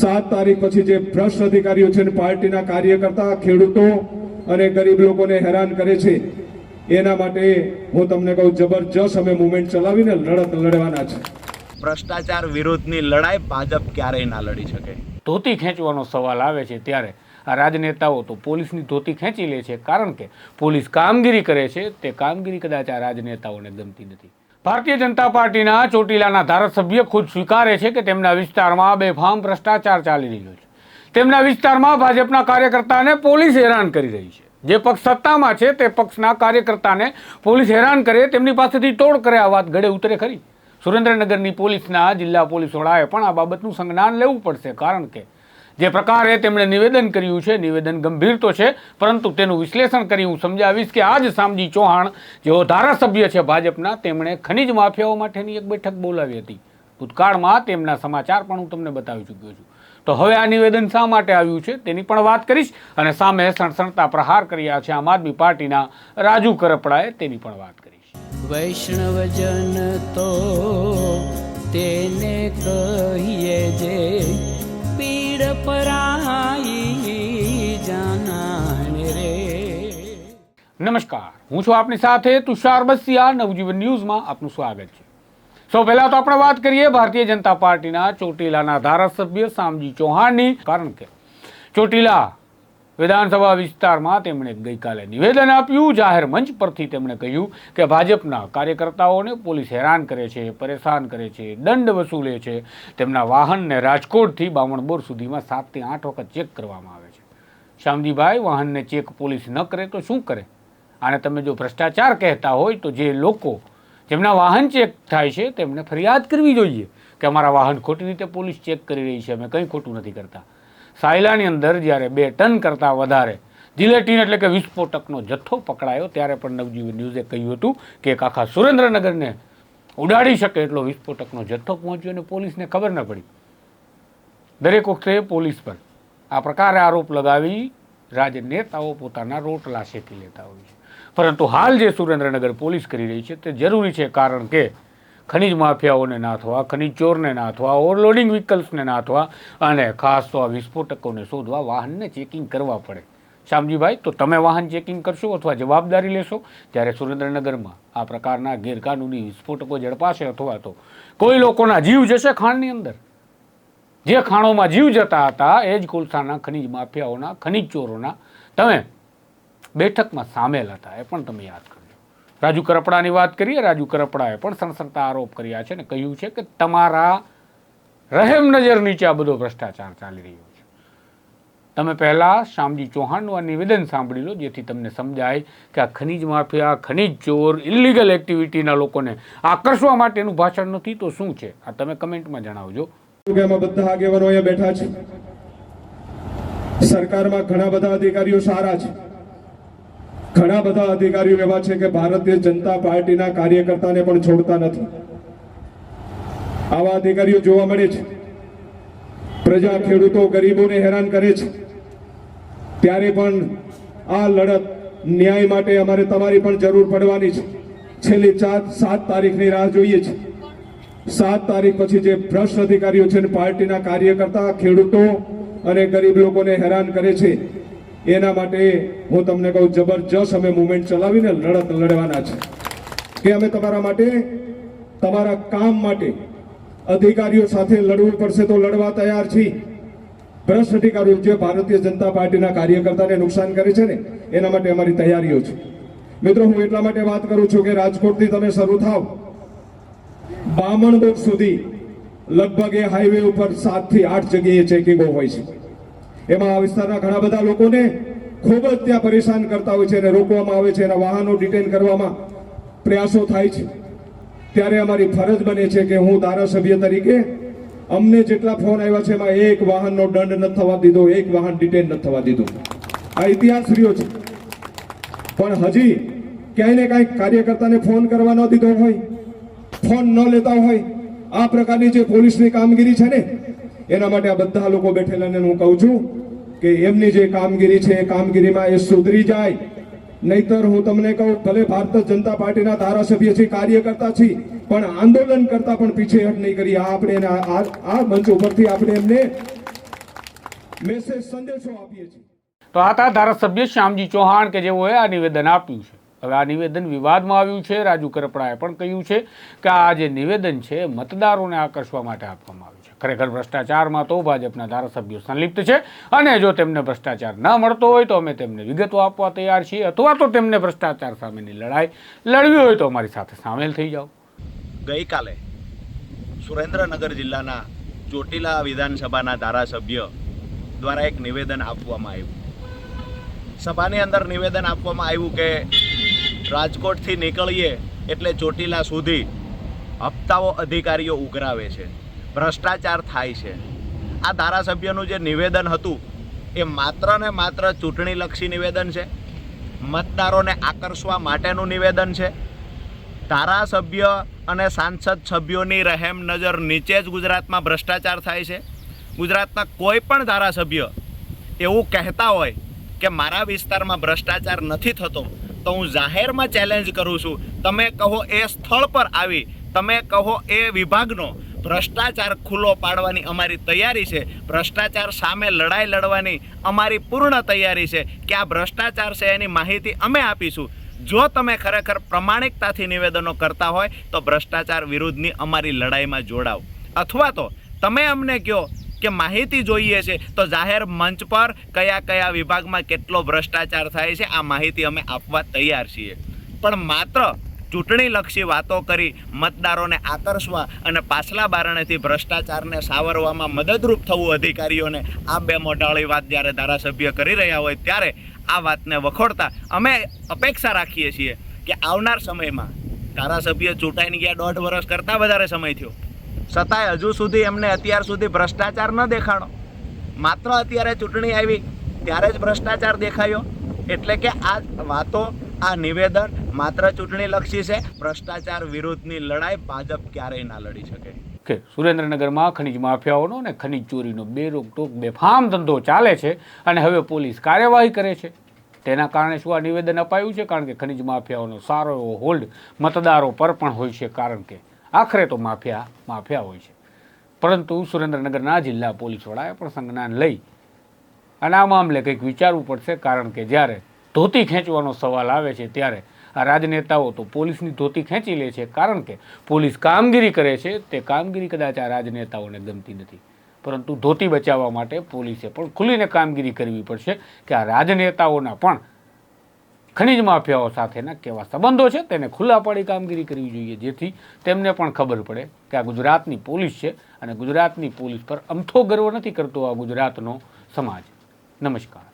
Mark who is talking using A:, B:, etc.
A: સાત તારીખ પછી જે ભ્રષ્ટ અધિકારીઓ છે ને પાર્ટીના કાર્યકર્તા ખેડૂતો અને ગરીબ લોકોને હેરાન કરે છે એના માટે હું તમને કહું જબરજસ્ત અમે મુવમેન્ટ ચલાવીને લડત લડવાના છે.
B: ભ્રષ્ટાચાર વિરોધની લડાઈ ભાજપ ક્યારેય ના લડી શકે.
C: ધોતી ખેંચવાનો સવાલ આવે છે ત્યારે આ રાજનેતાઓ તો પોલીસની ધોતી ખેંચી લે છે. કારણ કે પોલીસ કામગીરી કરે છે તે કામગીરી કદાચ આ રાજનેતાઓને ગમતી નથી. ભારતીય જનતા પાર્ટીના ચોટીલાના ધારાસભ્ય ખુદ સ્વીકારે છે કે તેમના વિસ્તારમાં બેફામ ભ્રષ્ટાચાર ચાલી રહ્યો છે. તેમના વિસ્તારમાં ભાજપના કાર્યકર્તાને પોલીસ હેરાન કરી રહી છે. જે પક્ષ સત્તામાં છે તે પક્ષના કાર્યકર્તાને પોલીસ હેરાન કરે, તેમની પાસેથી તોડ કરે આ વાત ગળે ઉતરે ખરી. સુરેન્દ્રનગરની પોલીસના જિલ્લા પોલીસ વડાએ પણ આ બાબતનું સંજ્ઞાન લેવું પડશે, કારણ કે જે પ્રકારે તેમણે નિવેદન કર્યું છે, નિવેદન ગંભીર તો છે, પરંતુ તેનું વિશ્લેષણ કરી હું સમજાવીશ કે આજ સામજી ચૌહાણ, જેઓ ધારાસભ્ય છે ભાજપના, તેમણે ખનિજ માફિયાઓ માટેની એક બેઠક બોલાવી હતી. ભૂતકાળમાં તેમના સમાચાર પણ હું તમને બતાવી ચૂક્યો છું. તો હવે આ નિવેદન શા માટે આવ્યું છે તેની પણ વાત કરીશ અને સામે સણસણતા પ્રહાર કર્યા છે આમ આદમી પાર્ટીના રાજુ કરપડાએ તેની પણ વાત કરીશ.
D: વૈષ્ણવજન તો તેને કહીએ જે
C: નમસ્કાર, હું છું આપની સાથે તુષાર બસિયા, નવજીવન ન્યૂઝમાં આપનું સ્વાગત છે. સૌ પહેલા તો આપણે વાત કરીએ ભારતીય જનતા પાર્ટીના ચોટીલાના ધારાસભ્ય શામજી ચૌહાણની, કારણ કે ચોટીલા વિધાનસભા વિસ્તારમાં તેમણે ગઈકાલે નિવેદન આપ્યું. જાહેર મંચ પરથી તેમણે કહ્યું કે ભાજપના કાર્યકર્તાઓને પોલીસ હેરાન કરે છે, પરેશાન કરે છે, દંડ વસૂલે છે. તેમના વાહનને રાજકોટથી બામણબોર સુધીમાં સાતથી આઠ વખત ચેક કરવામાં આવે છે. શ્યામજીભાઈ, વાહનને ચેક પોલીસ ન કરે તો શું કરે? આને તમે જો ભ્રષ્ટાચાર કહેતા હોય તો જે લોકો જેમના વાહન ચેક થાય છે તેમને ફરિયાદ કરવી જોઈએ કે અમારા વાહન ખોટી રીતે પોલીસ ચેક કરી રહી છે, અમે કંઈ ખોટું નથી કરતા. સાયલાની અંદર જ્યારે બે ટન કરતાં વધારે જિલેટીન એટલે કે વિસ્ફોટકનો જથ્થો પકડાયો, ત્યારે પણ નવજીવન ન્યૂઝે કહ્યું હતું કે એક આખા સુરેન્દ્રનગરને ઉડાડી શકે એટલો વિસ્ફોટકનો જથ્થો પહોંચ્યો અને પોલીસને ખબર ન પડી. દરેક વખતે પોલીસ પર આ પ્રકારે આરોપ લગાવી રાજનેતાઓ પોતાના રોટલા શેકી લેતા હોય છે. પરંતુ હાલ જે સુરેન્દ્રનગર પોલીસ કરી રહી છે, તે જરૂરી છે કારણ કે ખનિજ માફિયાઓને નાથવા, ખનિજ ચોરને નાથવા ઓવરલોડિંગ વ્હીકલ્સને નાથવા અને ખાસ તો આ વિસ્ફોટકોને શોધવા વાહનને ચેકિંગ કરવા પડે. શ્યામજીભાઈ, તો તમે વાહન ચેકિંગ કરશો અથવા જવાબદારી લેશો? જ્યારે સુરેન્દ્રનગરમાં આ પ્રકારના ગેરકાનૂની વિસ્ફોટકો ઝડપાશે અથવા તો? કોઈ લોકોના જીવ જશે ખાણની અંદર. જે ખાણોમાં જીવ જતા હતા, એ જ કોલસાના ખનિજ માફિયાઓના, ખનિજ ચોરોના. તમે બેઠકમાં સામેલ હતા, એ પણ તમે યાદ કરજો રાજુ કરપડાની વાત કરીએ, રાજુ કરપડાએ પણ સણસણતા આરોપ કર્યા છે ને કહ્યું છે કે તમારા રહેમ નજર નીચે આ બધો ભ્રષ્ટાચાર ચાલી રહ્યો છે. તમે પહેલાં શ્યામજી ચૌહાણનું આ નિવેદન સાંભળી લો, જેથી તમને સમજાય કે આ ખનિજ માફિયા, ખનિજ ચોર ઇલિગલ એક્ટિવિટીના લોકોને આકર્ષવા માટેનું ભાષણ નથી, તો શું છે? આ તમે કમેન્ટમાં જણાવજો.
A: બધા આગેવાનો અહીંયા બેઠા છે. સરકારમાં ઘણા બધા અધિકારીઓ સારા છે. ઘણા બધા અધિકારીઓ એવા છે કે ભારતીય જનતા પાર્ટીના કાર્યકર્તાને પણ છોડતા નથી. આવા અધિકારીઓ જોવા મળે છે. પ્રજા ખેડૂતો ગરીબોને હેરાન કરે છે. ત્યારે પણ આ લડત ન્યાય માટે અમારે તમારી પણ જરૂર પડવાની છે. છેલ્લી ચાર, સાત તારીખની રાહ જોઈએ છે. સાત તારીખ પછી જે ભ્રષ્ટ અધિકારીઓ છે પાર્ટીના કાર્યકર્તા, ખેડૂતો અને ગરીબ લોકોને હેરાન કરે છે એના માટે હું તમને કહું, જબરજસ્ત અમે મુવમેન્ટ ચલાવીને લડત લડવાના છે. કે અમે તમારા માટે, તમારા કામ માટે અધિકારીઓ સાથે લડવું પડશે તો લડવા તૈયાર છીએ. ભ્રષ્ટ અધિકારીઓ જે ભારતીય જનતા પાર્ટીના કાર્યકર્તાને નુકસાન કરે છે ને, એના માટે અમારી તૈયારીઓ છે. મિત્રો, હું એટલા માટે વાત કરું છું કે રાજકોટથી તમે શરૂ થાવ બામણબોગ સુધી લગભગ એ હાઈવે ઉપર સાતથી આઠ જગ્યાએ ચેકિંગો હોય છે. એમાં આ વિસ્તારના ઘણા બધા લોકોને ખૂબ જ ત્યાં પરેશાન કરતા હોય છે અને રોકવામાં આવે છે એના વાહનો ડિટેન કરવામાં પ્રયાસો થાય છે. ત્યારે અમારી ફરજ બને છે કે હું ધારાસભ્ય તરીકે અમને જેટલા ફોન આવ્યા છે એમાં એક વાહનનો દંડ ન થવા દીધો, એક વાહન ડિટેન ન થવા દીધો. આ ઇતિહાસ રહ્યો છે. પણ હજી ક્યાંય ને કાંઈક કાર્યકર્તાને ફોન કરવા ન દીધો હોય, ફોન ન લેતા હોય, આ પ્રકારની જે પોલીસની કામગીરી છે ને એના માટે આ બધા લોકો બેઠેલા હું કહું છું કે એમની જે કામગીરી છે, એ કામગીરીમાં એ સુધરી જાય. નહીતર હું તમને કહું, ભલે ભારતીય જનતા પાર્ટીના ધારાસભ્ય છે, કાર્યકર્તા છે, પણ આંદોલન કરતા પણ પીછેહટ નહીં કરી. આપણે આ મંચ ઉપરથી આપણે એમને મેસેજ સંદેશો આપીએ છીએ.
C: તો આ હતા ધારાસભ્ય શ્યામજી ચૌહાણ કે જેઓએ આ નિવેદન આપ્યું છે. હવે આ નિવેદન વિવાદમાં આવ્યું છે. રાજુ કરપડાએ પણ કહ્યું છે કે આ જે નિવેદન છે મતદારોને આકર્ષવા માટે આપવામાં આવ્યું ખરેખર ભ્રષ્ટાચારમાં તો ભાજપના ધારાસભ્યો સંલિપ્ત છે અને જો તેમને ભ્રષ્ટાચાર ન મળતો હોય તો અમે તેમને વિગતો આપવા તૈયાર છીએ અથવા તો તેમને ભ્રષ્ટાચાર સામેની લડાઈ લડવી હોય તો અમારી સાથે સામેલ થઈ જાઓ.
B: ગઈકાલે સુરેન્દ્રનગર જિલ્લાના ચોટીલા વિધાનસભાના ધારાસભ્ય દ્વારા એક નિવેદન આપવામાં આવ્યું. સભાની અંદર નિવેદન આપવામાં આવ્યું કે રાજકોટથી નીકળીએ એટલે ચોટીલા સુધી હપ્તાઓ અધિકારીઓ ઉઘરાવે છે. ભ્રષ્ટાચાર થાય છે. આ ધારાસભ્યનું જે નિવેદન હતું, એ માત્ર ને માત્ર ચૂંટણીલક્ષી નિવેદન છે. મતદારોને આકર્ષવા માટેનું નિવેદન છે. ધારાસભ્ય અને સાંસદ સભ્યોની રહેમ નજર નીચે જ ગુજરાતમાં ભ્રષ્ટાચાર થાય છે. ગુજરાતના કોઈ પણ ધારાસભ્ય એવું કહેતા હોય કે મારા વિસ્તારમાં ભ્રષ્ટાચાર નથી થતો, તો હું જાહેરમાં ચેલેન્જ કરું છું. તમે કહો એ સ્થળ પર આવી, તમે કહો એ વિભાગનો ભ્રષ્ટાચાર ખુલ્લો પાડવાની અમારી તૈયારી છે. ભ્રષ્ટાચાર સામે લડાઈ લડવાની અમારી પૂર્ણ તૈયારી છે કે આ ભ્રષ્ટાચાર છે એની માહિતી અમે આપીશું. જો તમે ખરેખર પ્રમાણિકતાથી નિવેદનો કરતા હોય તો ભ્રષ્ટાચાર વિરુદ્ધની અમારી લડાઈમાં જોડાવ અથવા તો તમે અમને કહો કે માહિતી જોઈએ છે તો જાહેર મંચ પર કયા કયા વિભાગમાં કેટલો ભ્રષ્ટાચાર થાય છે આ માહિતી અમે આપવા તૈયાર છીએ. પણ માત્ર ચૂંટણીલક્ષી વાતો કરી મતદારોને આકર્ષવા અને પાછલા બારણેથી ભ્રષ્ટાચારને સાવરવામાં મદદરૂપ થવું અધિકારીઓને આ બે મોઢાળી વાત જ્યારે ધારાસભ્ય કરી રહ્યા હોય ત્યારે આ વાતને વખોડતા અમે અપેક્ષા રાખીએ છીએ કે આવનાર સમયમાં ધારાસભ્ય ચૂંટાઈને ગયા દોઢ વર્ષ કરતાં વધારે સમય થયો. છતાંય હજુ સુધી એમને અત્યાર સુધી ભ્રષ્ટાચાર ન દેખાણો. માત્ર અત્યારે ચૂંટણી આવી ત્યારે જ ભ્રષ્ટાચાર દેખાયો. એટલે કે આ વાતો, આ નિવેદન માત્ર ચૂંટણીલક્ષી છે. ભ્રષ્ટાચાર વિરુદ્ધની લડાઈ ભાજપ ક્યારેય ના લડી શકે.
C: કે સુરેન્દ્રનગરમાં ખનીજ માફિયાઓનો અને ખનીજ ચોરીનો બે રોકટોક બેફામ ધંધો ચાલે છે અને હવે પોલીસ કાર્યવાહી કરે છે. તેના કારણે શું આ નિવેદન અપાયું છે? કારણ કે ખનીજ માફિયાઓનો સારો એવો હોલ્ડ મતદારો પર પણ હોય છે. કારણ કે આખરે તો માફિયા માફિયા હોય છે. પરંતુ સુરેન્દ્રનગરના જિલ્લા પોલીસ વડાએ પણ સંજ્ઞાન લઈ અને આ મામલે કંઈક વિચારવું પડશે. કારણ કે જ્યારે ધોતી ખેંચવાનો સવાલ આવે છે, ત્યારે આ રાજનેતાઓ તો પોલીસની ધોતી ખેંચી લે છે. કારણ કે પોલીસ કામગીરી કરે છે, તે કામગીરી કદાચ આ રાજનેતાઓને ગમતી નથી. પરંતુ ધોતી બચાવવા માટે પોલીસે પણ ખુલીને કામગીરી કરવી પડશે કે આ રાજનેતાઓના પણ ખનિજ માફિયાઓ સાથેના કેવા સંબંધો છે, તેને ખુલ્લા પાડી કામગીરી કરવી જોઈએ. જેથી તેમને પણ ખબર પડે કે આ ગુજરાતની પોલીસ છે અને ગુજરાતની પોલીસ પર અમથો ગર્વ નથી કરતો આ ગુજરાતનો સમાજ. નમસ્કાર.